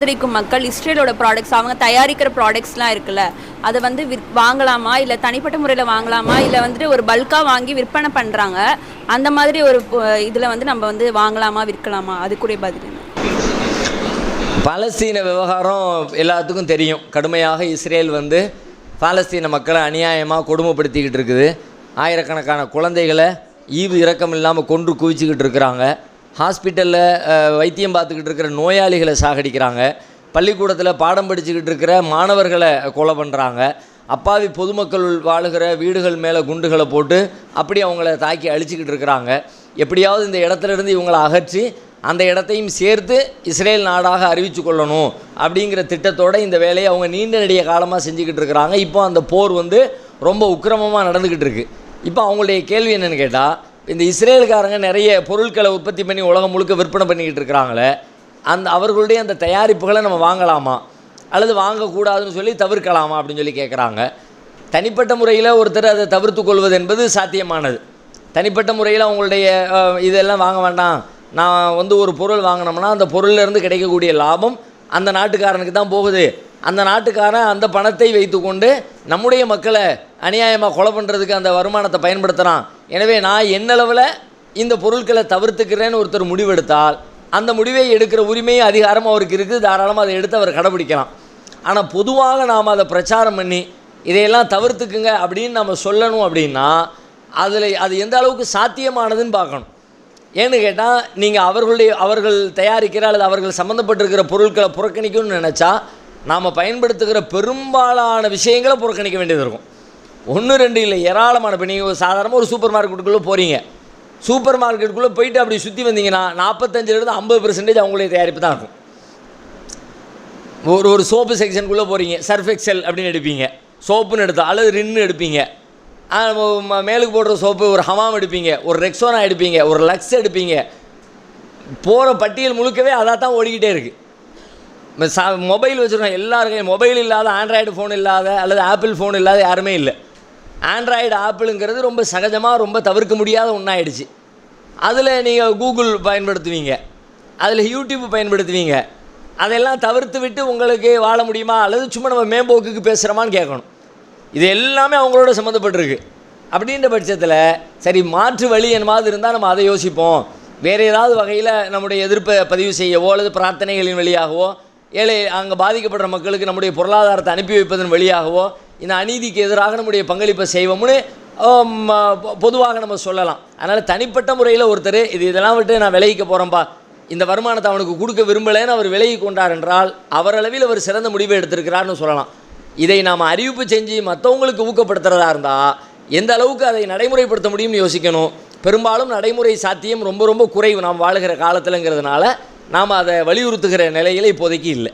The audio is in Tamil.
ஆதரிக்கும் மக்கள் இஸ்ரேலோட ப்ராடக்ட்ஸ் அவங்க தயாரிக்கிற ப்ராடக்ட்ஸ்லாம் இருக்குல்ல அதை வந்து விற் வாங்கலாமா? இல்லை தனிப்பட்ட முறையில் வாங்கலாமா? இல்லை வந்துட்டு ஒரு பல்காக வாங்கி விற்பனை பண்ணுறாங்க அந்த மாதிரி ஒரு இதில் வந்து நம்ம வந்து வாங்கலாமா விற்கலாமா? அதுக்குரிய பதில் என்ன? பாலஸ்தீன விவகாரம் எல்லாத்துக்கும் தெரியும். கடுமையாக இஸ்ரேல் வந்து பாலஸ்தீன மக்களை அநியாயமாக கொடுமைப்படுத்திக்கிட்டு இருக்குது. ஆயிரக்கணக்கான குழந்தைகளை ஈவு இரக்கம் இல்லாமல் கொன்று குவிச்சிக்கிட்டு இருக்கிறாங்க. ஹாஸ்பிட்டலில் வைத்தியம் பார்த்துக்கிட்டு இருக்கிற நோயாளிகளை சாகடிக்கிறாங்க. பள்ளிக்கூடத்தில் பாடம் படிச்சுக்கிட்டு இருக்கிற மாணவர்களை கொலை பண்ணுறாங்க அப்பாவி பொதுமக்கள் வாழுகிற வீடுகள் மேலே குண்டுகளை போட்டு அப்படி அவங்கள தாக்கி அழிச்சிக்கிட்டு இருக்கிறாங்க. எப்படியாவது இந்த இடத்துல இருந்து இவங்களை அகற்றி அந்த இடத்தையும் சேர்த்து இஸ்ரேல் நாடாக அறிவித்து கொள்ளணும் அப்படிங்கிற திட்டத்தோட இந்த வேலையை அவங்க நீண்ட நெடிய காலமாக செஞ்சுக்கிட்டு இருக்கிறாங்க. இப்போ அந்த போர் வந்து ரொம்ப உக்கிரமமாக நடந்துக்கிட்டு இருக்குது இப்போ அவங்களுடைய கேள்வி என்னென்னு கேட்டால் இந்த இஸ்ரேலுக்காரங்க நிறைய பொருட்களை உற்பத்தி பண்ணி உலகம் முழுக்க விற்பனை பண்ணிக்கிட்டு இருக்கிறாங்களே அந்த அவர்களுடைய அந்த தயாரிப்புகளை நம்ம வாங்கலாமா? அல்லது வாங்கக்கூடாதுன்னு சொல்லி தவிர்க்கலாமா அப்படின்னு சொல்லி கேட்குறாங்க தனிப்பட்ட முறையில் ஒருத்தர் அதை தவிர்த்து கொள்வது என்பது சாத்தியமானது. தனிப்பட்ட முறையில் அவங்களுடைய இதெல்லாம் வாங்க வேண்டாம். நான் வந்து ஒரு பொருள் வாங்கினோம்னா அந்த பொருளிலேருந்து கிடைக்கக்கூடிய லாபம் அந்த நாட்டுக்காரனுக்கு தான் போகுது. அந்த நாட்டுக்காரன் அந்த பணத்தை வைத்துக்கொண்டு நம்முடைய மக்களை அநியாயமாக கொலை பண்ணுறதுக்கு அந்த வருமானத்தை பயன்படுத்துகிறான் எனவே நான் என்னளவில் இந்த பொருட்களை தவிர்த்துக்கிறேன்னு ஒருத்தர் முடிவெடுத்தால் அந்த முடிவை எடுக்கிற உரிமையும் அதிகாரமும் அவருக்கு இருக்குது. தாராளமாக அதை எடுத்து அவர் கடைபிடிக்கலாம். ஆனால் பொதுவாக நாம் அதை பிரச்சாரம் பண்ணி இதையெல்லாம் தவிர்த்துக்குங்க அப்படின்னு நம்ம சொல்லணும் அப்படின்னா அதில் அது எந்த அளவுக்கு சாத்தியமானதுன்னு பார்க்கணும். ஏன்னு கேட்டால் நீங்கள் அவர்களுடைய அவர்கள் தயாரிக்கிற அல்லது அவர்கள் சம்மந்தப்பட்டிருக்கிற பொருட்களை புறக்கணிக்கணும்னு நினச்சா நாம் பயன்படுத்துகிற பெரும்பாலான விஷயங்களை புறக்கணிக்க வேண்டியது இருக்கும். ஒன்று ரெண்டு இல்லை. ஏராளமான இப்போ நீங்கள் சாதாரணமாக ஒரு சூப்பர் மார்க்கெட்டுக்குள்ளே போகிறீங்க சூப்பர் மார்க்கெட்டுக்குள்ளே போயிட்டு அப்படி சுற்றி வந்தீங்கன்னா நாற்பத்தஞ்சிலிருந்து ஐம்பது பெர்சன்டேஜ் அவங்களுடைய தயாரிப்பு தான் இருக்கும். ஒரு ஒரு சோப்பு செக்ஷனுக்குள்ளே போகிறீங்க சர்ஃப் எக்ஸல் அப்படின்னு எடுப்பீங்க. சோப்புன்னு எடுத்தோம் அல்லது ரின்னு எடுப்பீங்க. ம- மேலுக்கு போடுற சோப்பு ஒரு ஹமாம் எடுப்பீங்க. ஒரு ரெக்ஸோனா எடுப்பீங்க. ஒரு லக்ஸ் எடுப்பீங்க. போகிற பட்டியல் முழுக்கவே அதாக தான் ஓடிக்கிட்டே இருக்குது சா மொபைல் வச்சுருக்கோம். எல்லாருக்கும் மொபைல் இல்லாத ஆண்ட்ராய்டு ஃபோன் இல்லாத அல்லது ஆப்பிள் ஃபோன் இல்லாத யாருமே இல்லை. ஆண்ட்ராய்டு ஆப்பிளுங்கிறது ரொம்ப சகஜமாக ரொம்ப தவிர்க்க முடியாத ஒன்றாயிடுச்சு அதில் நீங்கள் கூகுள் பயன்படுத்துவீங்க. அதில் யூடியூப் பயன்படுத்துவீங்க. அதெல்லாம் தவிர்த்து விட்டு உங்களுக்கு வாழ முடியுமா? அல்லது சும்மா நம்ம மேம்போக்குக்கு பேசுகிறோமான்னு கேட்கணும். இது எல்லாமே அவங்களோட சம்மந்தப்பட்டிருக்கு. அப்படின்ற பட்சத்தில் சரி மாற்று வழி என்னமாவது இருந்தால் நம்ம அதை யோசிப்போம். வேறு ஏதாவது வகையில் நம்முடைய எதிர்ப்பை பதிவு செய்யவோ அல்லது பிரார்த்தனைகளின் வழியாகவோ ஏழை அங்கே பாதிக்கப்படுற மக்களுக்கு நம்முடைய பொருளாதாரத்தை அனுப்பி வைப்பதன் வழியாகவோ இந்த அநீதிக்கு எதிராக நம்முடைய பங்களிப்பை செய்வோம்னு பொதுவாக நம்ம சொல்லலாம். அதனால் தனிப்பட்ட முறையில் ஒருத்தர் இது இதெல்லாம் விட்டு நான் விலகிக்க போகிறேன்ப்பா இந்த வருமானத்தை அவனுக்கு கொடுக்க விரும்பலைன்னு அவர் விலகி கொண்டார் என்றால் அவரளவில் அவர் சிறந்த முடிவை எடுத்திருக்கிறார்னு சொல்லலாம். இதை நாம் அறிவிப்பு செஞ்சு மற்றவங்களுக்கு ஊக்கப்படுத்துறதா இருந்தால் எந்த அளவுக்கு அதை நடைமுறைப்படுத்த முடியும்னு யோசிக்கணும். பெரும்பாலும் நடைமுறை சாத்தியம் ரொம்ப ரொம்ப குறைவு. நாம் வாழுகிற காலத்திலங்கிறதுனால நாம் அதை வலியுறுத்துகிற நிலையில் இப்போதைக்கு இல்லை.